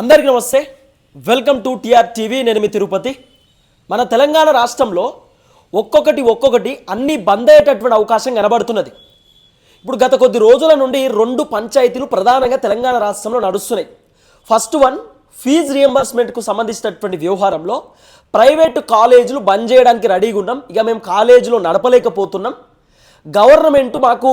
అందరికీ నమస్తే. Welcome to TR TV. నేను మీ తిరుపతి. మన తెలంగాణ రాష్ట్రంలో ఒక్కొక్కటి ఒక్కొక్కటి అన్ని బంద్ అయ్యేటటువంటి అవకాశం కనబడుతున్నది. ఇప్పుడు గత కొద్ది రోజుల నుండి రెండు పంచాయతీలు ప్రధానంగా తెలంగాణ రాష్ట్రంలో నడుస్తున్నాయి. ఫస్ట్ వన్ ఫీజు రియంబర్స్మెంట్కు సంబంధించినటువంటి వ్యవహారంలో ప్రైవేటు కాలేజీలు బంద్ చేయడానికి రెడీగా ఉన్నాం. ఇక మేము కాలేజీలో నడపలేకపోతున్నాం. గవర్నమెంట్ మాకు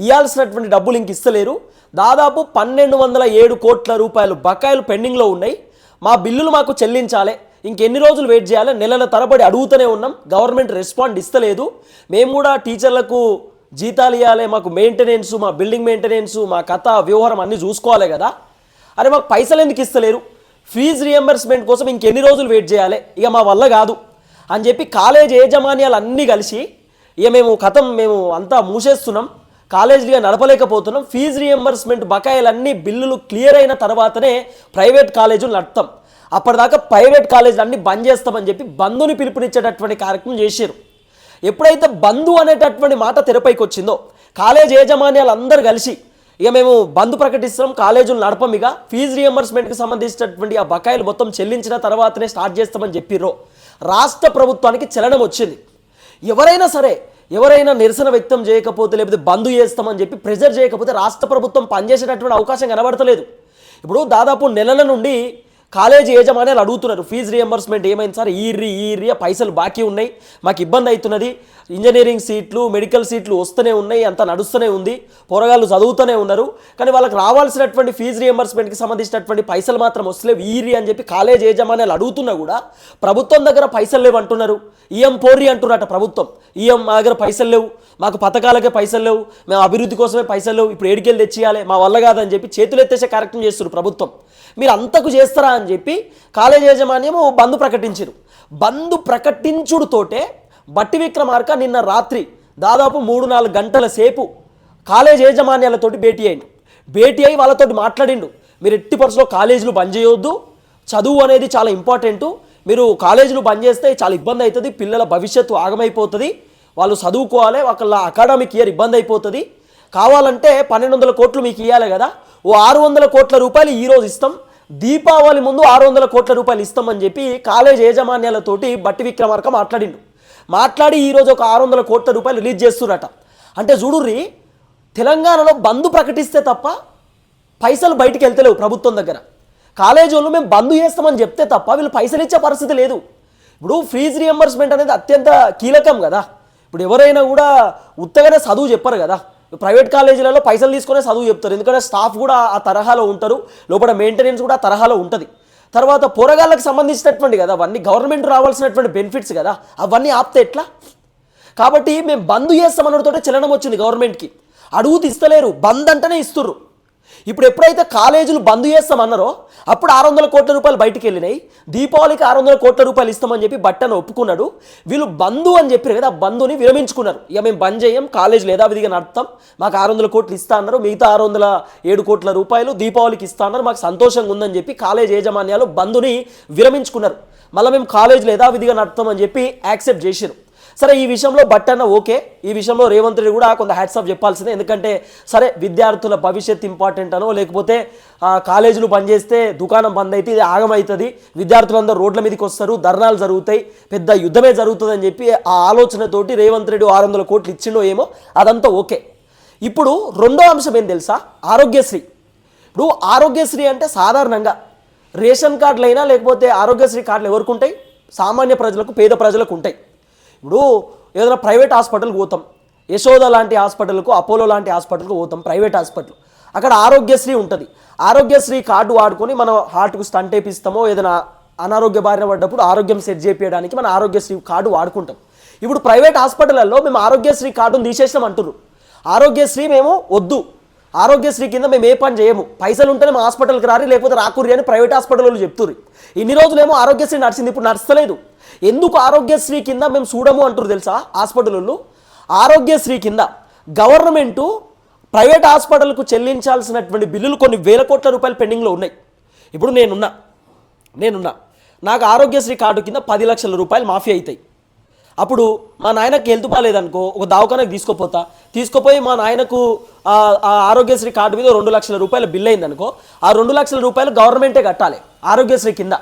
ఇవ్వాల్సినటువంటి డబ్బులు ఇంక ఇస్తలేరు. దాదాపు పన్నెండు వందల ఏడు కోట్ల రూపాయలు బకాయిలు పెండింగ్లో ఉన్నాయి. మా బిల్లులు మాకు చెల్లించాలి. ఇంకెన్ని రోజులు వెయిట్ చేయాలి? నెలల తరబడి అడుగుతూనే ఉన్నాం. గవర్నమెంట్ రెస్పాండ్ ఇస్తలేదు. మేము కూడా టీచర్లకు జీతాలు ఇవ్వాలి మాకు మెయింటెనెన్స్ మా బిల్డింగ్ మెయింటెనెన్స్ మా కథ వ్యవహారం అన్నీ చూసుకోవాలి కదా. అరే మాకు పైసలు ఎందుకు ఇస్తలేరు? ఫీజు రియంబర్స్మెంట్ కోసం ఇంకెన్ని రోజులు వెయిట్ చేయాలి? ఇక మా వల్ల కాదు. అని చెప్పి కాలేజ్ యాజమాన్యాలు అన్నీ కలిసి ఇక మేము కథం మేము అంతా మూసేస్తున్నాం. కాలేజీగా నడపలేకపోతున్నాం. ఫీజు రియంబర్స్మెంట్ బకాయిలన్నీ బిల్లులు క్లియర్ అయిన తర్వాతనే ప్రైవేట్ కాలేజీలు నడతాం అప్పటిదాకా ప్రైవేట్ కాలేజీలు అన్నీ బంద్ చేస్తామని చెప్పి బంధుని పిలుపునిచ్చేటటువంటి కార్యక్రమం చేశారు ఎప్పుడైతే బంధు అనేటటువంటి మాట తెరపైకి వచ్చిందో కాలేజ్ యాజమాన్యాలు అందరూ కలిసి ఇక మేము బంద్ ప్రకటిస్తున్నాం కాలేజీలు నడపం ఇక. ఫీజు రియంబర్స్మెంట్కి సంబంధించినటువంటి ఆ బకాయిలు మొత్తం చెల్లించిన తర్వాతనే స్టార్ట్ చేస్తామని చెప్పిర్రో. రాష్ట్ర ప్రభుత్వానికి చలనం వచ్చింది. ఎవరైనా సరే ఎవరైనా నిరసన వ్యక్తం చేయకపోతే లేకపోతే బంద్ చేస్తామని చెప్పి ప్రెజర్ చేయకపోతే రాష్ట్ర ప్రభుత్వం పనిచేసేటటువంటి అవకాశం కనబడతలేదు. ఇప్పుడు దాదాపు నెలల నుండి కాలేజీ యజమానులు అడుగుతున్నారు ఫీజు రియంబర్స్మెంట్ ఏమైంది సార్? ఈర్రి ఈ ఆ పైసలు బాకీ ఉన్నాయి మాకు ఇబ్బంది అవుతున్నది. ఇంజనీరింగ్ సీట్లు మెడికల్ సీట్లు వస్తూనే ఉన్నాయి అంతా నడుస్తూనే ఉంది పోరగాళ్ళు చదువుతూనే ఉన్నారు. కానీ వాళ్ళకి రావాల్సినటువంటి ఫీజు రియంబర్స్మెంట్కి సంబంధించినటువంటి పైసలు మాత్రం వస్తలేవు. ఈరి అని చెప్పి కాలేజ్ యజమానులు అడుగుతున్నా కూడా ప్రభుత్వం దగ్గర పైసలు లేవు అంటున్నారు. ఈఎం పోర్రి అంటున్నట ప్రభుత్వం. ఈఎం మా దగ్గర పైసలు లేవు. మాకు పథకాలకే పైసలు లేవు. మేము అభివృద్ధి కోసమే పైసలు లేవు. ఇప్పుడు ఏడికెళ్ళి తెచ్చియాలి. మా వల్ల కాదని చెప్పి చేతులు ఎత్తేసే కార్యక్రమం చేస్తున్నారు ప్రభుత్వం. మీరు అంతకు చేస్తారా అని చెప్పి కాలేజ్ యాజమాన్యం బంద్ ప్రకటించారు. బంద్ ప్రకటించుడుతోటే బట్టి విక్రమార్క నిన్న రాత్రి దాదాపు మూడు నాలుగు గంటల సేపు కాలేజ్ యాజమాన్యాలతోటి భేటీ అయిండు. భేటీ అయి వాళ్ళతోటి మాట్లాడిండు. మీరు ఎట్టి పరిస్థితుల్లో కాలేజీలు బంద్ చేయొద్దు. చదువు అనేది చాలా ఇంపార్టెంటు. మీరు కాలేజీలు బంద్ చేస్తే చాలా ఇబ్బంది అవుతుంది పిల్లల భవిష్యత్తు ఆగమైపోతుంది. వాళ్ళు చదువుకోవాలి వాళ్ళ అకాడమిక్ ఇయర్ ఇబ్బంది అయిపోతుంది. కావాలంటే పన్నెండు వందల కోట్లు మీకు ఇవ్వాలి కదా. ఓ ఆరు వందల కోట్ల రూపాయలు ఈరోజు ఇస్తాం. దీపావళి ముందు ఆరు వందల కోట్ల రూపాయలు ఇస్తామని చెప్పి కాలేజ్ యాజమాన్యాలతోటి బట్టి విక్రమార్క మాట్లాడిండు. మాట్లాడి ఈరోజు ఒక ఆరు వందల కోట్ల రూపాయలు రిలీజ్ చేస్తున్నట. అంటే చూడుర్రి తెలంగాణలో బంద్ ప్రకటిస్తే తప్ప పైసలు బయటికి వెళ్తలేవు ప్రభుత్వం దగ్గర. కాలేజీ వాళ్ళు మేము బంద్ చేస్తామని చెప్తే తప్ప వీళ్ళు పైసలు ఇచ్చే పరిస్థితి లేదు. ఇప్పుడు ఫీజు రియంబర్స్మెంట్ అనేది అత్యంత కీలకం కదా. ఇప్పుడు ఎవరైనా కూడా ఉత్తగానే చదువు చెప్పరు కదా. ప్రైవేట్ కాలేజీలలో పైసలు తీసుకునే చదువు చెప్తారు. ఎందుకంటే స్టాఫ్ కూడా ఆ తరహాలో ఉంటారు. లోపల మెయింటెనెన్స్ కూడా ఆ తరహాలో ఉంటుంది. తర్వాత పోరగాళ్ళకి సంబంధించినటువంటి కదా అవన్నీ గవర్నమెంట్ రావాల్సినటువంటి బెనిఫిట్స్ కదా అవన్నీ ఆపితే ఎట్లా? కాబట్టి మేము బంద్ చేస్తామన్నతోటే చలనం వచ్చింది గవర్నమెంట్కి. అడుగుతూ ఇస్తలేరు బంద్ అంటేనే ఇస్తుర్రు. ఇప్పుడు ఎప్పుడైతే కాలేజీలు బంద్ చేస్తామన్నారో అప్పుడు ఆరు వందల కోట్ల రూపాయలు బయటికి వెళ్ళినాయి. దీపావళికి ఆరు వందల కోట్ల రూపాయలు ఇస్తామని చెప్పి బట్టను ఒప్పుకున్నాడు. వీళ్ళు బంధు అని చెప్పారు కదా ఆ బంధుని విరమించుకున్నారు. ఇక మేము బంద్ చేయం కాలేజీలు యథావిధిగా నడుపుతాం. మాకు ఆరు వందల కోట్లు ఇస్తా అన్నారు. మిగతా ఆరు వందల ఏడు కోట్ల రూపాయలు దీపావళికి ఇస్తా అన్నారు. మాకు సంతోషంగా ఉందని చెప్పి కాలేజ్ యాజమాన్యాలు బంధుని విరమించుకున్నారు. మళ్ళీ మేము కాలేజీలు యథావిధిగా నడుపుతామని చెప్పి యాక్సెప్ట్ చేశారు సరే ఈ విషయంలో బట్టన్న ఓకే. ఈ విషయంలో రేవంత్ రెడ్డి కూడా కొంత హ్యాట్స్ ఆఫ్ చెప్పాల్సిందే. ఎందుకంటే సరే విద్యార్థుల భవిష్యత్ ఇంపార్టెంట్ అనో లేకపోతే కాలేజీలు బంద్ చేస్తే దుకాణం బంద్ అయితే ఇది ఆగమవుతుంది విద్యార్థులందరూ రోడ్ల మీదకి వస్తారు ధర్నాలు జరుగుతాయి పెద్ద యుద్ధమే జరుగుతుందని చెప్పి ఆ ఆలోచనతోటి రేవంత్ రెడ్డి ఆరు వందల కోట్లు ఇచ్చిండో ఏమో అదంతా ఓకే. ఇప్పుడు రెండో అంశం ఏం తెలుసా? ఆరోగ్యశ్రీ. ఇప్పుడు ఆరోగ్యశ్రీ అంటే సాధారణంగా రేషన్ కార్డులైనా లేకపోతే ఆరోగ్యశ్రీ కార్డులు ఎవరికి ఉంటాయి? సామాన్య ప్రజలకు పేద ప్రజలకు ఉంటాయి. ఇప్పుడు ఏదైనా ప్రైవేట్ హాస్పిటల్కి పోతాం. యశోద లాంటి హాస్పిటల్కు అపోలో లాంటి హాస్పిటల్కి పోతాం ప్రైవేట్ హాస్పిటల్. అక్కడ ఆరోగ్యశ్రీ ఉంటుంది. ఆరోగ్యశ్రీ కార్డు వాడుకొని మనం హార్ట్కు స్టంట్ వేపిస్తామో ఏదైనా అనారోగ్య బారిన పడ్డప్పుడు ఆరోగ్యం సెట్ చేయడానికి మన ఆరోగ్యశ్రీ కార్డు వాడుకుంటాం. ఇప్పుడు ప్రైవేట్ హాస్పిటల్లో మేము ఆరోగ్యశ్రీ కార్డును తీసేసినాం అంటున్నారు ఆరోగ్యశ్రీ మేము వద్దు. ఆరోగ్యశ్రీ కింద మేము ఏ పని చేయము. పైసలు ఉంటేనే మా హాస్పిటల్కి రారి లేకపోతే రాకూరి అని ప్రైవేట్ హాస్పిటల్ వాళ్ళు చెప్తుర్రు. ఇన్ని రోజులేమో ఆరోగ్యశ్రీ నడిచింది ఇప్పుడు నడుస్తలేదు. ఎందుకు ఆరోగ్యశ్రీ కింద మేము చూడము అంటారు తెలుసా హాస్పిటల్ వాళ్ళు ఆరోగ్యశ్రీ కింద గవర్నమెంటు ప్రైవేట్ హాస్పిటల్కు చెల్లించాల్సినటువంటి బిల్లులు కొన్ని వేల కోట్ల రూపాయలు పెండింగ్లో ఉన్నాయి. ఇప్పుడు నేనున్నా నేనున్నా. నాకు ఆరోగ్యశ్రీ కార్డు కింద పది లక్షల రూపాయలు మాఫీ అవుతాయి అప్పుడు మా నాయనకి హెల్త్ బాగాలేదనుకో ఒక దవాఖానకు తీసుకోపోతా. తీసుకుపోయి మా నాయనకు ఆరోగ్యశ్రీ కార్డు మీద రెండు లక్షల రూపాయల బిల్ అయిందనుకో ఆ రెండు లక్షల రూపాయలు గవర్నమెంటే కట్టాలి ఆరోగ్యశ్రీ కింద.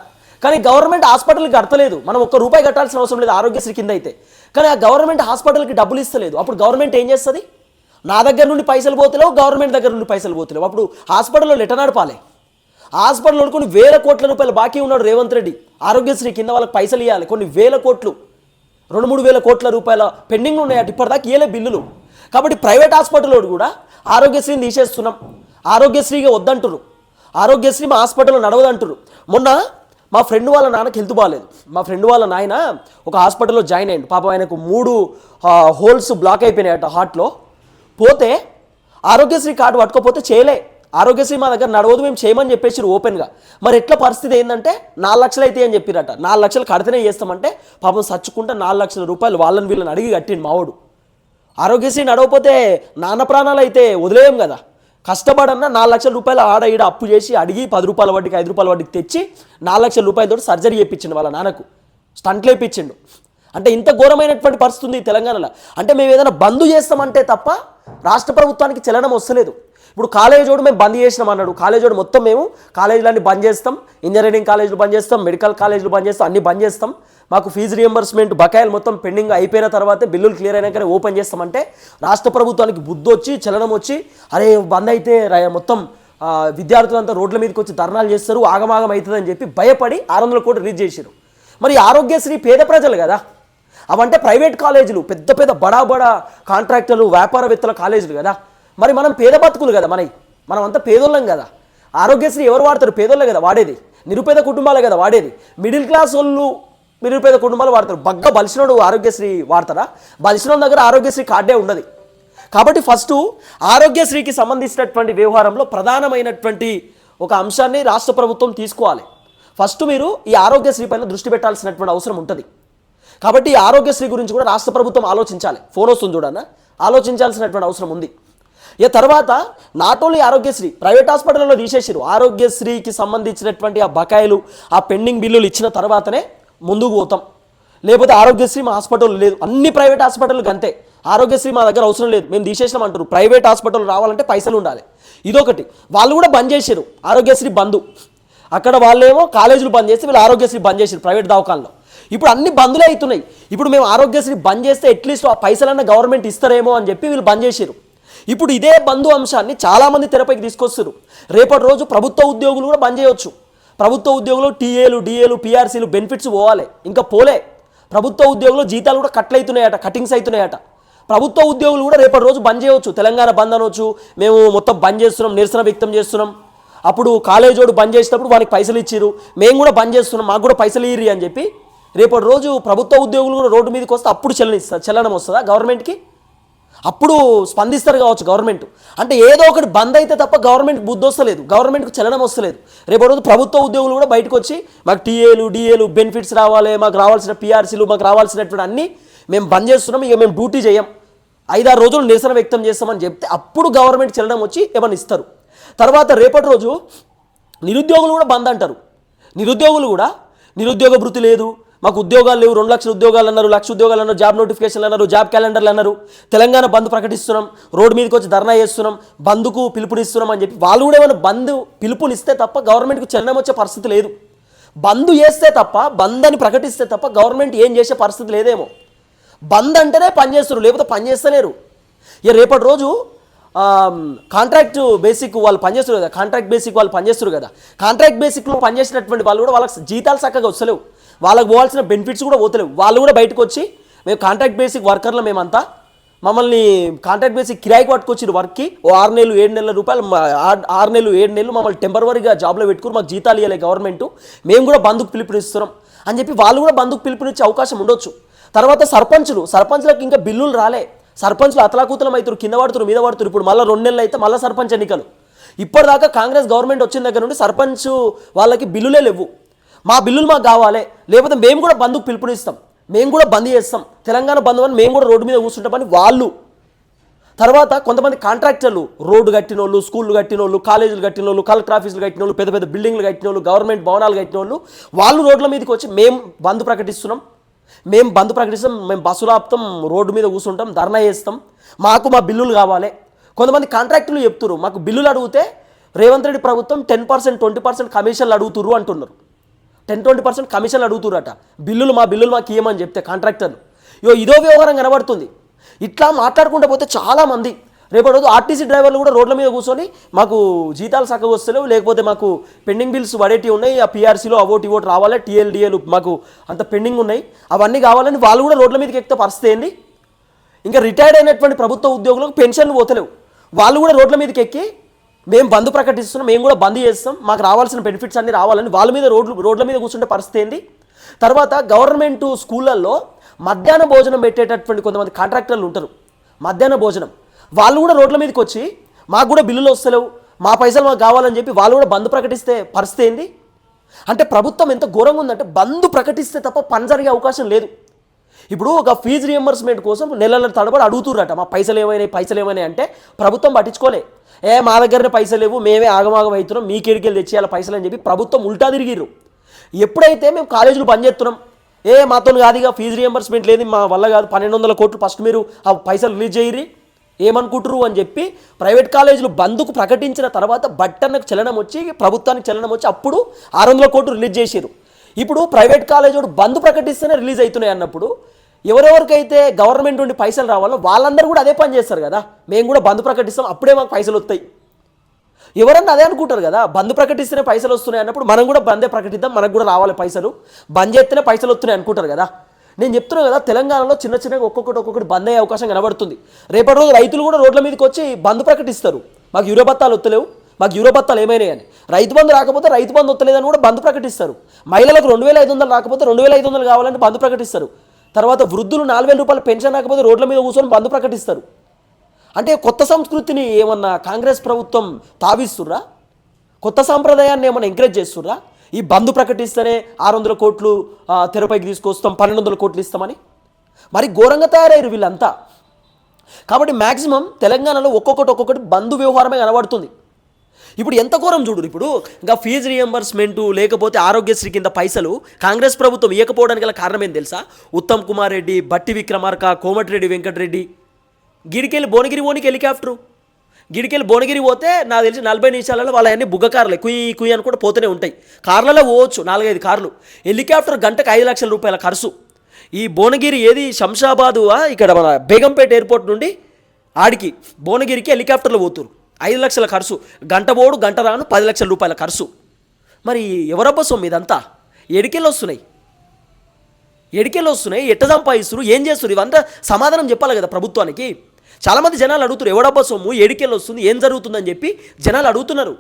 కానీ గవర్నమెంట్ హాస్పిటల్కి కట్టలేదు మనం ఒక్క రూపాయి కట్టాల్సిన అవసరం లేదు ఆరోగ్యశ్రీ కింద అయితే. కానీ ఆ గవర్నమెంట్ హాస్పిటల్కి డబ్బులు ఇస్తలేదు. అప్పుడు గవర్నమెంట్ ఏం చేస్తుంది? నా దగ్గర నుండి పైసలు పోతలేవు గవర్నమెంట్ దగ్గర నుండి పైసలు పోతలేవు. అప్పుడు హాస్పిటల్లో లెటర్ నడపాలి. హాస్పిటల్ కొన్ని వేల కోట్ల రూపాయలు బాకీ ఉన్నాడు రేవంత్ రెడ్డి. ఆరోగ్యశ్రీ కింద వాళ్ళకి పైసలు ఇవ్వాలి కొన్ని వేల కోట్లు రెండు మూడు వేల కోట్ల రూపాయల పెండింగ్ ఉన్నాయి అటు ఇప్పటిదాకా ఇయ్యలే బిల్లులు. కాబట్టి ప్రైవేట్ హాస్పిటల్లో కూడా ఆరోగ్యశ్రీని తీసేస్తున్నాం. ఆరోగ్యశ్రీగా వద్దంటురు ఆరోగ్యశ్రీ మా హాస్పిటల్లో నడవదంటురు మొన్న మా ఫ్రెండ్ వాళ్ళ నాన్నకి హెల్త్ బాగాలేదు మా ఫ్రెండ్ వాళ్ళ నాయన ఒక హాస్పిటల్లో జాయిన్ అయ్యిండు. పాపం ఆయనకు మూడు హోల్స్ బ్లాక్ అయిపోయినాయట హార్ట్లో. పోతే ఆరోగ్యశ్రీ కార్డు పట్టుకోపోతే చేయలే. ఆరోగ్యశ్రీ మా దగ్గర నడవదు మేము చేయమని చెప్పేసి ఓపెన్గా. మరి ఎట్లా పరిస్థితి ఏంటంటే నాలుగు లక్షలు అయితే అని చెప్పిరట. నాలుగు లక్షలు కడితేనే చేస్తామంటే పాపం సచ్చుకుంటే నాలుగు లక్షల రూపాయలు వాళ్ళని వీళ్ళని అడిగి కట్టిండు మావాడు ఆరోగ్యశ్రీ నడవపోతే నాన్న ప్రాణాలు అయితే వదిలేయం కదా. కష్టపడన్నా నాలుగు లక్షల రూపాయలు ఆడ ఈడ అప్పు చేసి అడిగి పది రూపాయల వడ్డీకి ఐదు రూపాయల వడ్డీకి తెచ్చి నాలుగు లక్షల రూపాయలతో సర్జరీ చేయించిండు వాళ్ళ నాన్నకు. స్టంట్లు వేయించిండు. అంటే ఇంత ఘోరమైనటువంటి పరిస్థితి తెలంగాణలో. అంటే మేము ఏదైనా బంద్ చేస్తామంటే తప్ప రాష్ట్ర ప్రభుత్వానికి చలనం వస్తలేదు. ఇప్పుడు కాలేజోడు మేము బంద్ చేసినాం అన్నాడు. కాలేజోడు మొత్తం మేము కాలేజీలన్నీ బంద్ చేస్తాం. ఇంజనీరింగ్ కాలేజీలు బంద్ చేస్తాం. మెడికల్ కాలేజీలు బంద్ చేస్తాం. అన్ని బంద్ చేస్తాం. మాకు ఫీజు రియంబర్స్మెంట్ బకాయిలు మొత్తం పెండింగ్ అయిపోయిన తర్వాతే బిల్లులు క్లియర్ అయినాకనే ఓపెన్ చేస్తామంటే రాష్ట్ర ప్రభుత్వానికి బుద్ధి వచ్చి చలనం వచ్చి అరే బంద్ అయితే మొత్తం విద్యార్థులంతా రోడ్ల మీదకి వచ్చి ధర్నాలు చేస్తారు ఆగమాగం అవుతుందని చెప్పి భయపడి ఆరు వందల కోట్లు రిలీజ్ చేశారు మరి ఆరోగ్యశ్రీ పేద ప్రజలు కదా. అవంటే ప్రైవేట్ కాలేజీలు పెద్ద పెద్ద బడా బడా కాంట్రాక్టర్లు వ్యాపారవేత్తల కాలేజీలు కదా. మరి మనం పేద బతుకులు కదా మనవి మనం అంతా పేదోళ్ళం కదా. ఆరోగ్యశ్రీ ఎవరు వాడతారు? పేదోళ్ళే కదా వాడేది. నిరుపేద కుటుంబాలే కదా వాడేది. మిడిల్ క్లాస్ వాళ్ళు నిరుపేద కుటుంబాలు వాడతారు. బగ్గ బలిసినోడు ఆరోగ్యశ్రీ వాడతారా? బలిసినోడు దగ్గర ఆరోగ్యశ్రీ కార్డే ఉండదు. కాబట్టి ఫస్ట్ ఆరోగ్యశ్రీకి సంబంధించినటువంటి వ్యవహారంలో ప్రధానమైనటువంటి ఒక అంశాన్ని రాష్ట్ర ప్రభుత్వం తీసుకోవాలి. ఫస్ట్ మీరు ఈ ఆరోగ్యశ్రీ పైన దృష్టి పెట్టాల్సినటువంటి అవసరం ఉంటుంది. కాబట్టి ఈ ఆరోగ్యశ్రీ గురించి కూడా రాష్ట్ర ప్రభుత్వం ఆలోచించాలి. ఫోన్ వస్తుంది చూడన్న ఆలోచించాల్సినటువంటి అవసరం ఉంది. ఇక తర్వాత నాట్ ఓన్లీ ఆరోగ్యశ్రీ ప్రైవేట్ హాస్పిటల్లో తీసేసారు ఆరోగ్యశ్రీకి సంబంధించినటువంటి ఆ బకాయిలు ఆ పెండింగ్ బిల్లులు ఇచ్చిన తర్వాతనే ముందుకు పోతాం. లేకపోతే ఆరోగ్యశ్రీ మా హాస్పిటల్ లేదు. అన్ని ప్రైవేట్ హాస్పిటల్కి అంతే ఆరోగ్యశ్రీ మా దగ్గర అవసరం లేదు. మేము తీసేసినాం అంటారు ప్రైవేట్ హాస్పిటల్ రావాలంటే పైసలు ఉండాలి. ఇదొకటి. వాళ్ళు కూడా బంద్ చేశారు ఆరోగ్యశ్రీ బంద్. అక్కడ వాళ్ళేమో కాలేజీలు బంద్ చేస్తే వీళ్ళు ఆరోగ్యశ్రీ బంద్ చేశారు ప్రైవేట్ దవాఖానలో. ఇప్పుడు అన్ని బందులే అవుతున్నాయి ఇప్పుడు మేము ఆరోగ్యశ్రీ బంద్ చేస్తే అట్లీస్ట్ ఆ పైసలన్న గవర్నమెంట్ ఇస్తారేమో అని చెప్పి వీళ్ళు బంద్ చేశారు ఇప్పుడు ఇదే బంధు అంశాన్ని చాలామంది తెరపైకి తీసుకొస్తారు రేపటి రోజు ప్రభుత్వ ఉద్యోగులు కూడా బంద్ చేయవచ్చు ప్రభుత్వ ఉద్యోగులు టీఏలు డిఏలు పీఆర్సీలు బెనిఫిట్స్ పోవాలి. ఇంకా పోలే. ప్రభుత్వ ఉద్యోగులు జీతాలు కూడా కట్లయితున్నాయట కటింగ్స్ అవుతున్నాయట ప్రభుత్వ ఉద్యోగులు కూడా రేపటి రోజు బంద్ చేయవచ్చు. తెలంగాణ బంద్ అనవచ్చు మేము మొత్తం బంద్ చేస్తున్నాం నిరసన వ్యక్తం చేస్తున్నాం. అప్పుడు కాలేజోడు బంద్ చేసినప్పుడు వానికి పైసలు ఇచ్చిర్రు. మేము కూడా బంద్ చేస్తున్నాం మాకు కూడా పైసలు ఇయ్యి అని చెప్పి రేపటి రోజు ప్రభుత్వ ఉద్యోగులు కూడా రోడ్డు మీదకి వస్తే అప్పుడు చెల్లనిస్తారు చెల్లడం వస్తుందా గవర్నమెంట్కి? అప్పుడు స్పందిస్తారు కావచ్చు గవర్నమెంట్. అంటే ఏదో ఒకటి బంద్ అయితే తప్ప గవర్నమెంట్ బుద్ధి వస్తలేదు. గవర్నమెంట్కి చలనం వస్తలేదు. రేపు రోజు ప్రభుత్వ ఉద్యోగులు కూడా బయటకు వచ్చి మాకు టీఏలు డిఏలు బెనిఫిట్స్ రావాలి మాకు రావాల్సిన పిఆర్సీలు మాకు రావాల్సినటువంటి అన్ని మేము బంద్ చేస్తున్నాం ఇక మేము డ్యూటీ చేయం. ఐదారు రోజులు నిరసన వ్యక్తం చేస్తామని చెప్తే అప్పుడు గవర్నమెంట్ చలనం వచ్చి ఏమైనా ఇస్తారు. తర్వాత రేపటి రోజు నిరుద్యోగులు కూడా బంద్ అంటారు. నిరుద్యోగులు కూడా నిరుద్యోగ భృతి లేదు మాకు ఉద్యోగాలు లేవు రెండు లక్షల ఉద్యోగాలు అన్నారు లక్ష ఉద్యోగాలు అన్నారు జాబ్ నోటిఫికేషన్లు అన్నారు జాబ్ క్యాలెండర్లు అన్నారు. తెలంగాణ బంద్ ప్రకటిస్తున్నాం రోడ్డు మీదకి వచ్చి ధర్నా చేస్తున్నాం బంద్కు పిలుపునిస్తున్నాం అని చెప్పి వాళ్ళు కూడా ఏమైనా బంద్ పిలుపునిస్తే తప్ప గవర్నమెంట్కి చెన్నం వచ్చే పరిస్థితి లేదు. బంద్ చేస్తే తప్ప బంద్ అని ప్రకటిస్తే తప్ప గవర్నమెంట్ ఏం చేసే పరిస్థితి లేదేమో. బంద్ అంటేనే పనిచేస్తారు లేకపోతే పనిచేస్తలేరు ఇక రేపటి రోజు కాంట్రాక్ట్ బేసిక్ వాళ్ళు పనిచేస్తారు కదా కాంట్రాక్ట్ బేసిక్ వాళ్ళు పనిచేస్తారు కదా కాంట్రాక్ట్ బేసిక్లో పనిచేసినటువంటి వాళ్ళు కూడా వాళ్ళకి జీతాలు చక్కగా వస్తలేవు. వాళ్ళకి పోవాల్సిన బెనిఫిట్స్ కూడా పోతలేవు. వాళ్ళు కూడా బయటకు వచ్చి మేము కాంట్రాక్ట్ బేసిక్ వర్కర్లు మేమంతా మమ్మల్ని కాంట్రాక్ట్ బేసిక్ కిరాయికి పట్టుకొచ్చిన వర్క్కి ఓ ఆరు నెలలు ఏడు నెలల రూపాయలు ఆరు నెలలు ఏడు నెలలు మమ్మల్ని టెంపరవరీగా జాబ్లో పెట్టుకుని మాకు జీతాలు ఇవ్వలే గవర్నమెంట్ మేము కూడా బంధుకు పిలుపునిస్తున్నాం. అని చెప్పి వాళ్ళు కూడా బంధుకు పిలుపునిచ్చే అవకాశం ఉండొచ్చు. తర్వాత సర్పంచులు సర్పంచ్లకు ఇంకా బిల్లులు రాలే. సర్పంచ్లు అతలాకుతలం అవుతారు కింద పడుతురు మీద పడుతురు ఇప్పుడు మళ్ళీ రెండు నెలలు అయితే మళ్ళీ సర్పంచ్ ఎన్నికలు. ఇప్పటిదాకా కాంగ్రెస్ గవర్నమెంట్ వచ్చిన దగ్గర నుండి సర్పంచ్ వాళ్ళకి బిల్లులే లేవు. మా బిల్లులు మాకు కావాలి. లేకపోతే మేము కూడా బంధుకు పిలుపునిస్తాం. మేము కూడా బంద్ చేస్తాం. తెలంగాణ బంధు అని మేము కూడా రోడ్డు మీద కూర్చుంటామని వాళ్ళు. తర్వాత కొంతమంది కాంట్రాక్టర్లు రోడ్డు కట్టిన వాళ్ళు స్కూళ్ళు కట్టిన వాళ్ళు కాలేజీలు కట్టిన వాళ్ళు కలెక్టర్ ఆఫీసులు కట్టిన వాళ్ళు పెద్ద పెద్ద బిల్డింగ్లు కట్టిన వాళ్ళు గవర్నమెంట్ భవనాలు కట్టిన వాళ్ళు వాళ్ళు రోడ్ల మీదకి వచ్చి మేము బంద్ ప్రకటిస్తున్నాం. మేము బంద్ ప్రకటిస్తాం. మేము బస్సులు ఆపుతాం. రోడ్డు మీద కూర్చుంటాం. ధర్నా చేస్తాం. మాకు మా బిల్లులు కావాలి. కొంతమంది కాంట్రాక్టులు చెప్తున్నారు మాకు బిల్లులు అడిగితే రేవంత్ రెడ్డి ప్రభుత్వం టెన్ పర్సెంట్ ట్వంటీ పర్సెంట్ కమిషన్లు అడుగుతురు అంటున్నారు. టెన్ ట్వంటీ పర్సెంట్ కమిషన్లు అడుగుతురట బిల్లులు మా బిల్లులు మాకు ఇవ్వమని చెప్తే కాంట్రాక్టర్లు. ఇయో ఇదో వ్యవహారం కనబడుతుంది. ఇట్లా మాట్లాడుకుంటూ పోతే చాలామంది. రేపటి రోజు ఆర్టీసీ డ్రైవర్లు కూడా రోడ్ల మీద కూర్చొని మాకు జీతాలు చక్కగా వస్తలేవు లేకపోతే మాకు పెండింగ్ బిల్స్ పడేటివి ఉన్నాయి ఆ పీఆర్సీలో అవోటి ఇవోటి రావాలి టీఎల్డిఏలు మాకు అంత పెండింగ్ ఉన్నాయి. అవన్నీ కావాలని వాళ్ళు కూడా రోడ్ల మీదకి ఎక్కితే పరిస్థితి ఏంది? ఇంకా రిటైర్డ్ అయినటువంటి ప్రభుత్వ ఉద్యోగులకు పెన్షన్లు పోతలేవు. వాళ్ళు కూడా రోడ్ల మీదకి ఎక్కి మేము బంద్ ప్రకటిస్తున్నాం మేము కూడా బంద్ చేస్తాం మాకు రావాల్సిన బెనిఫిట్స్ అన్ని రావాలని వాళ్ళ మీద రోడ్లు రోడ్ల మీద కూర్చుంటే పరిస్థితి ఏంది? తర్వాత గవర్నమెంట్ స్కూళ్ళల్లో మధ్యాహ్న భోజనం పెట్టేటటువంటి కొంతమంది కాంట్రాక్టర్లు ఉంటారు. మధ్యాహ్న భోజనం. వాళ్ళు కూడా రోడ్ల మీదకి వచ్చి మాకు కూడా బిల్లులు వస్తలేవు మా పైసలు మాకు కావాలని చెప్పి వాళ్ళు కూడా బంద్ ప్రకటిస్తే పరిస్థితి ఏంది? అంటే ప్రభుత్వం ఎంత ఘోరంగా ఉందంటే బంద్ ప్రకటిస్తే తప్ప పని జరిగే అవకాశం లేదు. ఇప్పుడు ఒక ఫీజు రియంబర్స్మెంట్ కోసం నెలల తడబడి అడుగుతుర్రట మా పైసలు ఏమైనాయి పైసలు ఏమైనాయి అంటే ప్రభుత్వం పట్టించుకోలే. ఏ మా దగ్గరనే పైసలు లేవు మేమే ఆగమాగం అవుతున్నాం మీకేడికెళ్ళి తెచ్చేయాలి పైసలు అని చెప్పి ప్రభుత్వం ఉల్టా తిరిగిర్రు. ఎప్పుడైతే మేము కాలేజీలు బంద్ చేస్తున్నాం ఏ మాతో ఇక ఫీజు రియంబర్స్మెంట్ లేదు మా వల్ల కాదు పన్నెండు వందల కోట్లు ఫస్ట్ మీరు ఆ పైసలు రిలీజ్ చేయరి ఏమనుకుంటురు అని చెప్పి ప్రైవేట్ కాలేజీలు బంద్కు ప్రకటించిన తర్వాత బట్టన్నకు చలనం వచ్చి ప్రభుత్వానికి చలనం వచ్చి అప్పుడు ఆరు వందల కోట్లు రిలీజ్ చేసారు ఇప్పుడు ప్రైవేట్ కాలేజీ బంద్ ప్రకటిస్తేనే రిలీజ్ అవుతున్నాయి అన్నప్పుడు ఎవరెవరికైతే గవర్నమెంట్ నుండి పైసలు రావాలో వాళ్ళందరూ కూడా అదే పని చేస్తారు కదా. మేము కూడా బంద్ ప్రకటిస్తాం అప్పుడే మాకు పైసలు వస్తాయి. ఎవరన్నా అదే అనుకుంటారు కదా బంద్ ప్రకటిస్తేనే పైసలు వస్తున్నాయి అన్నప్పుడు మనం కూడా బందే ప్రకటిద్దాం మనకు కూడా రావాలి పైసలు. బంద్ చేస్తేనే పైసలు వస్తున్నాయి అనుకుంటారు కదా. నేను చెప్తున్నా కదా తెలంగాణలో చిన్న చిన్నగా ఒక్కొక్కటి ఒక్కొక్కటి బంద్ అయ్యే అవకాశం కనబడుతుంది. రేపటి రోజు రైతులు కూడా రోడ్ల మీదకి వచ్చి బంద్ ప్రకటిస్తారు. మాకు యూరో బత్తాలు వత్తలేవు మాకు యూరో బత్తాలు ఏమైనాయి అని. రైతు బంధు రాకపోతే రైతు బంధు వత్తలేదని కూడా బంద్ ప్రకటిస్తారు. మహిళలకు రెండు వేల ఐదు వందలు రాకపోతే రెండు వేల ఐదు వందలు కావాలని బంద్ ప్రకటిస్తారు. తర్వాత వృద్ధులు నాలుగు వేల రూపాయలు పెన్షన్ రాకపోతే రోడ్ల మీద కూర్చొని బంద్ ప్రకటిస్తారు. అంటే కొత్త సంస్కృతిని ఏమన్నా కాంగ్రెస్ ప్రభుత్వం తావిస్తుర్రా? కొత్త సాంప్రదాయాన్ని ఏమన్నా ఎంకరేజ్ చేస్తుర్రా? ఈ బంద్ ప్రకటిస్తేనే ఆరు వందల కోట్లు తెరపైకి తీసుకొస్తాం పన్నెండు వందల కోట్లు ఇస్తామని? మరి ఘోరంగా తయారయ్యారు వీళ్ళంతా. కాబట్టి మ్యాక్సిమం తెలంగాణలో ఒక్కొక్కటి ఒక్కొక్కటి బంధు వ్యవహారమే కనబడుతుంది. ఇప్పుడు ఎంత ఘోరం చూడు ఇప్పుడు ఇంకా ఫీజు రియంబర్స్మెంటు లేకపోతే ఆరోగ్యశ్రీ కింద పైసలు కాంగ్రెస్ ప్రభుత్వం ఇవ్వకపోవడానికి గల కారణం ఏం తెలుసా? ఉత్తమ్ కుమార్ రెడ్డి బట్టి విక్రమార్క కోమటిరెడ్డి వెంకటరెడ్డి. గిడికెళ్ళి భువనగిరి ఓనికి హెలికాప్టరు. గిడికెళ్ళి భువనగిరి పోతే నాకు తెలిసి నలభై నిమిషాలలో వాళ్ళ అన్ని బుగ్గ కార్లే కుయ్యి కుయ్యి అని కూడా పోతూనే ఉంటాయి. కార్లలో పోవచ్చు నాలుగైదు కార్లు. హెలికాప్టర్ గంటకు ఐదు లక్షల రూపాయల ఖర్చు. ఈ భువనగిరి ఏది? శంషాబాదు ఇక్కడ మన బేగంపేట ఎయిర్పోర్ట్ నుండి ఆడికి భువనగిరికి హెలికాప్టర్లు పోతురు ఐదు లక్షల ఖర్చు. గంట పోడు గంట రాను పది లక్షల రూపాయల ఖర్చు. మరి ఎవరబ్బ సొమ్ము ఇదంతా? ఎడికెళ్ళు వస్తున్నాయి. ఎడికెళ్ళు వస్తున్నాయి. ఎట్ట సంపాదిస్తున్నారు? ఏం చేస్తున్నారు? ఇవంతా సమాధానం చెప్పాలి కదా ప్రభుత్వానికి. చాలామంది జనాలు అడుగుతారు ఎవడబ్బా సొమ్ము ఎడికెళ్ళు వస్తుంది ఏం జరుగుతుందని చెప్పి? జనాలు అడుగుతున్నారు.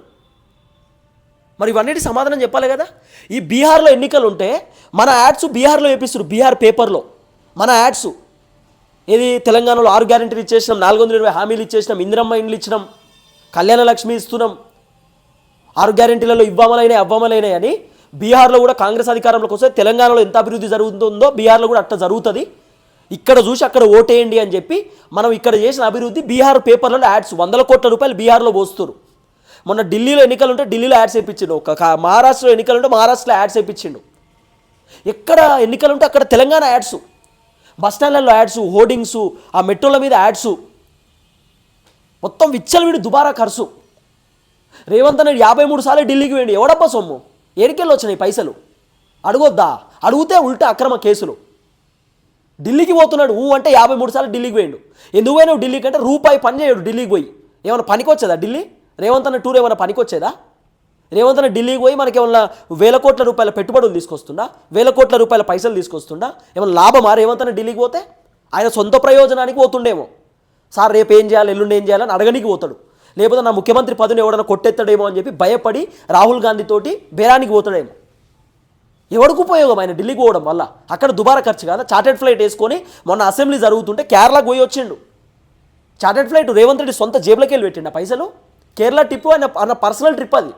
మరి ఇవన్నిటి సమాధానం చెప్పాలి కదా? ఈ బీహార్లో ఎన్నికలు ఉంటే మన యాడ్స్ బీహార్లో వేపిస్తారు బీహార్ పేపర్లో. మన యాడ్స్. ఏది తెలంగాణలో ఆరు గ్యారెంటీలు ఇచ్చేసినాం నాలుగు వందల ఇరవై హామీలు ఇచ్చేసినాం ఇందిరమ్మ ఇండ్లు ఇచ్చినాం. కళ్యాణ లక్ష్మి ఇస్తున్నాం. ఆరు గ్యారెంటీలలో ఇవ్వమలైనా అవ్వమలైనా అని బీహార్లో కూడా కాంగ్రెస్ అధికారంలోకి వస్తే తెలంగాణలో ఎంత అభివృద్ధి జరుగుతుందో బీహార్లో కూడా అట్లా జరుగుతుంది. ఇక్కడ చూసి అక్కడ ఓటేయండి అని చెప్పి మనం ఇక్కడ చేసిన అభివృద్ధి బీహార్ పేపర్లలో యాడ్స్ వందల కోట్ల రూపాయలు బీహార్లో పోస్తారు మొన్న ఢిల్లీలో ఎన్నికలు ఉంటే ఢిల్లీలో యాడ్స్ వేయించిండు ఒక మహారాష్ట్రలో ఎన్నికలు ఉంటే మహారాష్ట్రలో యాడ్స్ వేయించిండు ఎక్కడ ఎన్నికలు ఉంటే అక్కడ తెలంగాణ యాడ్స్. బస్ స్టాండ్లలో యాడ్స్ హోర్డింగ్స్ ఆ మెట్రోల మీద యాడ్స్. మొత్తం విచ్చలవిడి దుబారా ఖర్చు. రేవంత్ అనేది యాభై మూడు సార్లు ఢిల్లీకి వేయండి ఎవడబ్బా సొమ్ము? ఏడికెళ్ళి వచ్చినాయి పైసలు? అడగొద్దా? అడిగితే ఉల్టా అక్రమ కేసులు. ఢిల్లీకి పోతున్నాడు ఊ అంటే యాభై మూడు సార్లు ఢిల్లీకి పోయిండు. ఎందుకు పోయినావు ఢిల్లీకి అంటే రూపాయి పని చేయడు ఢిల్లీకి పోయి. ఏమైనా పనికి వచ్చేదా ఢిల్లీ? రేవంత్ అన్న టూర్ ఏమైనా పనికి వచ్చేదా రేవంత్ అన్న ఢిల్లీకి పోయి మనకి ఏమైనా వేల కోట్ల రూపాయల పెట్టుబడులు తీసుకొస్తుండా? వేల కోట్ల రూపాయల పైసలు తీసుకొస్తుండా? ఏమైనా లాభమా రేవంత్ అన్న ఢిల్లీకి పోతే? ఆయన సొంత ప్రయోజనానికి పోతుండేమో. సార్ రేపు ఏం చేయాలి? ఎల్లుండి ఏం చేయాలని అడగనికి పోతాడు. లేకపోతే నా ముఖ్యమంత్రి పదవిని ఎవడన్నా కొట్టెత్తాడేమో అని చెప్పి భయపడి రాహుల్ గాంధీతోటి బేరానికి పోతాడేమో. ఎవరికి ఉపయోగం? ఆయన ఢిల్లీకి పోవడం వల్ల. అక్కడ దుబారా ఖర్చు కాదా? చార్టెడ్ ఫ్లైట్ వేసుకొని మొన్న అసెంబ్లీ జరుగుతుంటే కేరళకు పోయి వచ్చిండు. చార్టెడ్ ఫ్లైట్ రేవంత్ రెడ్డి సొంత జేబులోకి వెళ్ళి పెట్టిండు ఆ పైసలు? కేరళ ట్రిప్ ఆయన అన్న పర్సనల్ ట్రిప్ అది.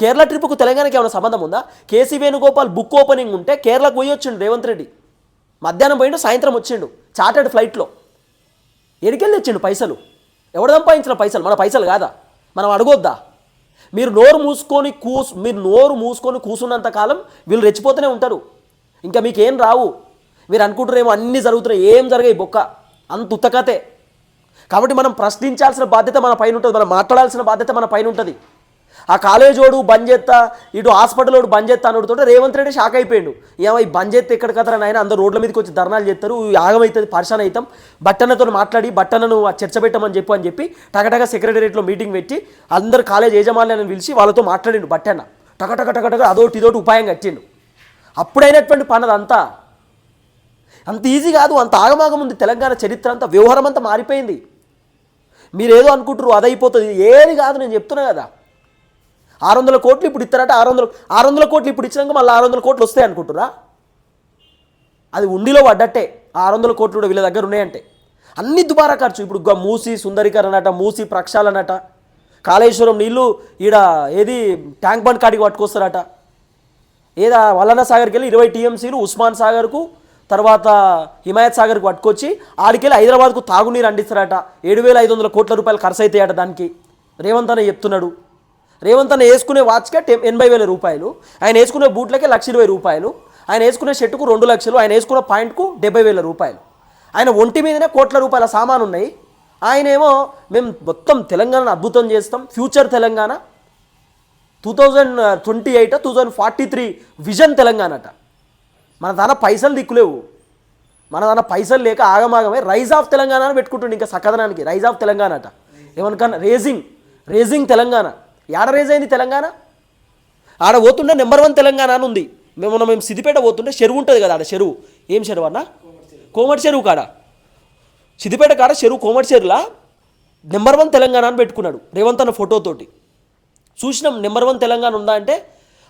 కేరళ ట్రిప్కు తెలంగాణకి ఏమైనా సంబంధం ఉందా? కేసీ వేణుగోపాల్ బుక్ ఓపెనింగ్ ఉంటే కేరళకు పోయి వచ్చిండు రేవంత్ రెడ్డి. మధ్యాహ్నం పోయిండు సాయంత్రం వచ్చిండు. చార్టెడ్ ఫ్లైట్లో. ఎడికెళ్ళి తెచ్చిండు పైసలు. ఎవడు సంపాదించిన పైసలు? మన పైసలు కాదా? మనం అడగొద్దా? మీరు నోరు మూసుకొని కూసు మీరు నోరు మూసుకొని కూసున్నంత కాలం వీళ్ళు రెచ్చిపోతూనే ఉంటారు. ఇంకా మీకేం రావు? మీరు అనుకుంటారేమో అన్నీ జరుగుతున్నాయి. ఏం జరగాయి బొక్క. అంత ఉత్తకతే కాబట్టి మనం ప్రశ్నించాల్సిన బాధ్యత మన పైన ఉంటుంది. మనం మాట్లాడాల్సిన బాధ్యత మన పైన ఉంటుంది. ఆ కాలేజోడు బంద్ చేస్తా ఇటు హాస్పిటల్లోడు బంద్ చేస్తా అనుడుతుంటే రేవంత్ రెడ్డి షాక్ అయిపోయాడు. ఏమో ఈ బంద్ చేస్తే ఎక్కడ కదరా నాయన? అందరు రోడ్ల మీదకి వచ్చి ధర్నాలు చేస్తారు ఈ ఆగమవుతుంది పరిశాన్ అవుతాం. బట్టన్నతో మాట్లాడి బట్టన్నను చర్చ పెట్టమని చెప్పు అని చెప్పి టగటగ సెక్రటరియట్లో మీటింగ్ పెట్టి అందరు కాలేజ్ యజమానులను పిలిచి వాళ్ళతో మాట్లాడిండు బట్టన్న టగటగ టగటగ అదోటి ఇదోటి ఉపాయం కట్టిండు. అప్పుడైనటువంటి పని అదంతా. అంత ఈజీ కాదు అంత ఆగమాగం ఉంది. తెలంగాణ చరిత్ర అంతా వ్యవహారం అంతా మారిపోయింది. మీరేదో అనుకుంటారు అదైపోతుంది. ఏది కాదు నేను చెప్తున్నా కదా. ఆరు వందల కోట్లు ఇప్పుడు ఇస్తారట ఆరు వందల ఆరు వందల కోట్లు ఇప్పుడు ఇచ్చినాక మళ్ళీ ఆరు వందల కోట్లు వస్తాయి అనుకుంటురా అది ఉండిలో పడ్డట్టే. ఆరు వందల కోట్లు కూడా వీళ్ళ దగ్గర ఉన్నాయంటే. అన్ని దుబారా ఖర్చు. ఇప్పుడు మూసి సుందరీకరణ అట మూసి ప్రక్షాళనట కాళేశ్వరం నీళ్ళు ఈడ ఏది ట్యాంక్ బండ్ కాడికి పట్టుకొస్తారట. ఏదా వల్లన సాగర్కి వెళ్ళి ఇరవై టీఎంసీలు ఉస్మాన్ సాగర్కు తర్వాత హిమాయత్ సాగర్కు పట్టుకొచ్చి ఆడికెళ్ళి హైదరాబాద్కు తాగునీరు అందిస్తారట. ఏడు వేల ఐదు వందల కోట్ల రూపాయలు ఖర్చు అవుతాయట దానికి. రేవంత్ అనే చెప్తున్నాడు. రేవంత్ అన్న వేసుకునే వాచ్కే టె ఎనభై వేల రూపాయలు. ఆయన వేసుకునే బూట్లకే లక్ష ఇరవై రూపాయలు. ఆయన వేసుకునే షర్టుకు రెండు లక్షలు ఆయన వేసుకున్న పాయింట్కు డెబ్బై వేల రూపాయలు. ఆయన ఒంటి మీదనే కోట్ల రూపాయల సామాను ఉన్నాయి. ఆయనేమో మేము మొత్తం తెలంగాణను అద్భుతం చేస్తాం. Future Telangana. Two thousand twenty eight two thousand forty three vision Telangana అట మన దాన పైసలు దిక్కులేవు. మన దాన పైసలు లేక ఆగమాగమే రైజ్ ఆఫ్ తెలంగాణ అని పెట్టుకుంటుండే ఇంకా సకదనానికి రైజ్ ఆఫ్ తెలంగాణ అట ఏమనుకన్నా? Raging raging Telangana. ఏడ రేజ్ అయింది తెలంగాణ? ఆడ పోతుండే నెంబర్ వన్ తెలంగాణ అని ఉంది. మేము మేము సిద్దిపేట పోతుంటే చెరువు ఉంటుంది కదా ఆడ చెరువు. ఏం చెరువు అన్న? కోమటి చెరువు కాడ. సిద్దిపేట కాడ చెరువు కోమటి చెరువులా? నెంబర్ వన్ తెలంగాణ అని పెట్టుకున్నాడు రేవంత్ అన్న ఫోటోతోటి చూసినాం నెంబర్ వన్ తెలంగాణ ఉందా అంటే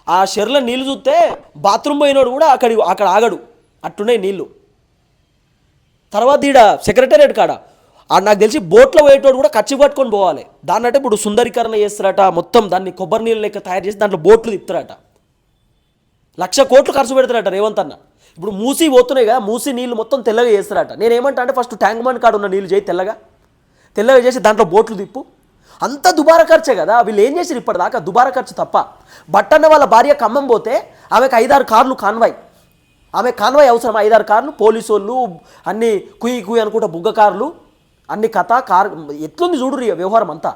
ఆ చెరువులో నీళ్ళు చూస్తే బాత్రూమ్ పోయినోడు కూడా అక్కడి అక్కడ ఆగడు. అట్టున్నాయి నీళ్ళు తర్వాత ఈడ సెక్రటేరియట్ కాడ నాకు తెలిసి బోట్లో పోయేటోడు కూడా ఖర్చు పట్టుకొని పోవాలి. దాన్ని అంటే ఇప్పుడు సుందరీకరణ చేస్తారట మొత్తం దాన్ని కొబ్బరి నీళ్ళు లెక్క తయారు చేసి దాంట్లో బోట్లు తిప్పుతారట. లక్ష కోట్లు ఖర్చు పెడతారట రేవంత్ అన్న. ఇప్పుడు మూసి పోతున్నాయి కదా మూసి నీళ్ళు మొత్తం తెల్లగా చేస్తారట. నేను ఏమంటా అంటే ఫస్ట్ ట్యాంక్ బండ్ కాడ ఉన్న నీళ్ళు చేయి తెల్లగా. తెల్లగా చేసి దాంట్లో బోట్లు తిప్పు. అంత దుబారా ఖర్చే కదా వీళ్ళు ఏం చేసారు ఇప్పటిదాకా? దుబారా ఖర్చు తప్ప. బట్టన్న వాళ్ళ భార్య ఖమ్మం పోతే ఆమెకు ఐదారు కార్లు కాన్వాయ్. ఆమె కాన్వాయ్ అవసరం ఐదారు కార్లు పోలీసు వాళ్ళు అన్ని కుయి కుయి అనుకుంటా బుగ్గ కార్లు. అన్ని కథ కార్ ఎట్లుంది చూడు ఈ వ్యవహారం అంతా.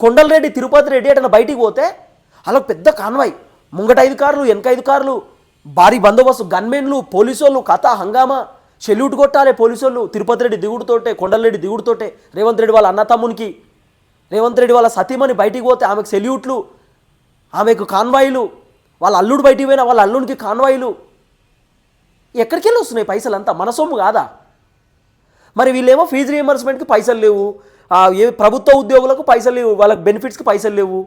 కొండలరెడ్డి తిరుపతి రెడ్డి అట్లా బయటికి పోతే అలా పెద్ద కాన్వాయ్. ముంగట ఐదు కార్లు వెనక ఐదు కార్లు. భారీ బందోబస్తు గన్మెన్లు పోలీసు వాళ్ళు కథ హంగామా. సెల్యూట్ కొట్టాలి పోలీసు వాళ్ళు తిరుపతి రెడ్డి దిగుడుతోటే కొండలరెడ్డి దిగుడుతోటే. రేవంత్ రెడ్డి వాళ్ళ అన్న తమ్మునికి. రేవంత్ రెడ్డి వాళ్ళ సతీమణి బయటికి పోతే ఆమెకు సెల్యూట్లు ఆమెకు కాన్వాయిలు. వాళ్ళ అల్లుడు బయటికి పోయినా వాళ్ళ అల్లుడికి కాన్వాయిలు. ఎక్కడికి వెళ్ళి వస్తున్నాయి పైసలు అంతా మన సొమ్ము కాదా? మరి వీళ్ళేమో ఫీజు రియంబర్స్మెంట్కి పైసలు లేవు. ఏ ప్రభుత్వ ఉద్యోగులకు పైసలు లేవు. వాళ్ళకి బెనిఫిట్స్కి పైసలు లేవు.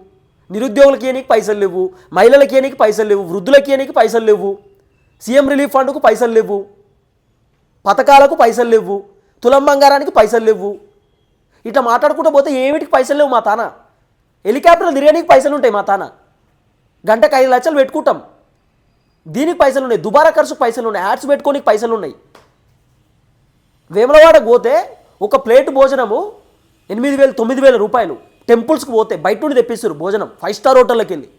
నిరుద్యోగులకి ఏనికి పైసలు లేవు. మహిళలకి ఏనికి పైసలు లేవు. వృద్ధులకి ఏనికి పైసలు లేవు. సీఎం రిలీఫ్ ఫండ్కు పైసలు లేవు. పథకాలకు పైసలు లేవు. తులం బంగారానికి పైసలు లేవు. ఇట్లా మాట్లాడుకుంటూ పోతే ఏమిటికి పైసలు లేవు మా తాన? హెలికాప్టర్లు తిరగడానికి పైసలు ఉంటాయి మా తాన. గంటకు ఐదు లక్షలు పెట్టుకుంటాం. దీనికి పైసలు ఉన్నాయి. దుబారా ఖర్చుకు పైసలు ఉన్నాయి. యాడ్స్ పెట్టుకోనికి పైసలు ఉన్నాయి. వేములవాడ పోతే ఒక ప్లేట్ భోజనము ఎనిమిది వేలు తొమ్మిది వేల రూపాయలు. టెంపుల్స్కి పోతే బయట నుండి తెప్పిస్తారు భోజనం. ఫైవ్ స్టార్ హోటల్లోకి వెళ్ళి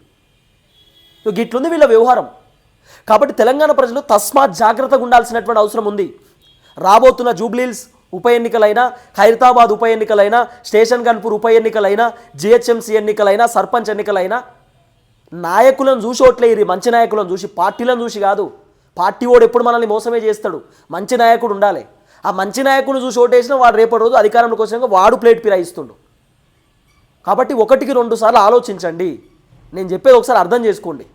గిట్లుంది వీళ్ళ వ్యవహారం. కాబట్టి తెలంగాణ ప్రజలు తస్మాత్ జాగ్రత్తగా ఉండాల్సినటువంటి అవసరం ఉంది. రాబోతున్న జూబ్లీల్స్ ఉప ఎన్నికలైనా ఖైరతాబాద్ ఉప ఎన్నికలైనా స్టేషన్ గన్పూర్ ఉప ఎన్నికలైనా జిహెచ్ఎంసీ ఎన్నికలైనా సర్పంచ్ ఎన్నికలైనా నాయకులను చూసి ఓట్లేరు మంచి నాయకులను చూసి పార్టీలను చూసి కాదు. పార్టీ వాడు ఎప్పుడు మనల్ని మోసమే చేస్తాడు. మంచి నాయకుడు ఉండాలి. ఆ మంచి నాయకుడు చూసి ఓటేసినా వాడు రేపటి రోజు అధికారంలోకి వచ్చినాక వాడు ప్లేట్ ఫిరాయిస్తుండు కాబట్టి ఒకటికి రెండు సార్లు ఆలోచించండి. నేను చెప్పేది ఒకసారి అర్థం చేసుకోండి.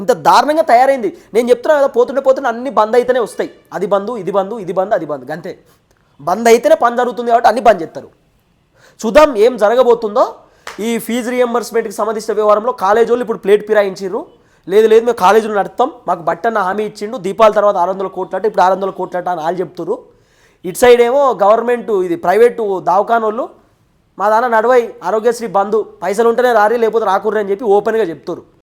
ఇంత దారుణంగా తయారైంది. నేను చెప్తున్నా కదా పోతుండే పోతుంటే అన్ని బంద్ అయితేనే వస్తాయి. అది బంధు ఇది బంధు ఇది బంద్ అది బంద్. అంతే బంద్ అయితేనే పని జరుగుతుంది కాబట్టి అన్ని బంద్ చేస్తారు. చూద్దాం ఏం జరగబోతుందో. ఈ ఫీజు రియంబర్స్మెంట్కి సంబంధించిన వ్యవహారంలో కాలేజ్ వాళ్ళు ఇప్పుడు ప్లేట్ ఫిరాయించారు లేదు లేదు మేము కాలేజీలో నడుపుతాం. మాకు బట్టన్న హామీ ఇచ్చిండు. దీపాల తర్వాత ఆరు వందల కోట్లట ఇప్పుడు ఆరు వందల కోట్లట అని వాళ్ళు చెప్తున్నారు ఇటు సైడ్ ఏమో గవర్నమెంట్ ఇది ప్రైవేటు దావకానోళ్ళు మా దాన నడవై ఆరోగ్యశ్రీ బంధు పైసలు ఉంటేనే రారి లేకపోతే రాకూడదు అని చెప్పి ఓపెన్గా చెప్తారు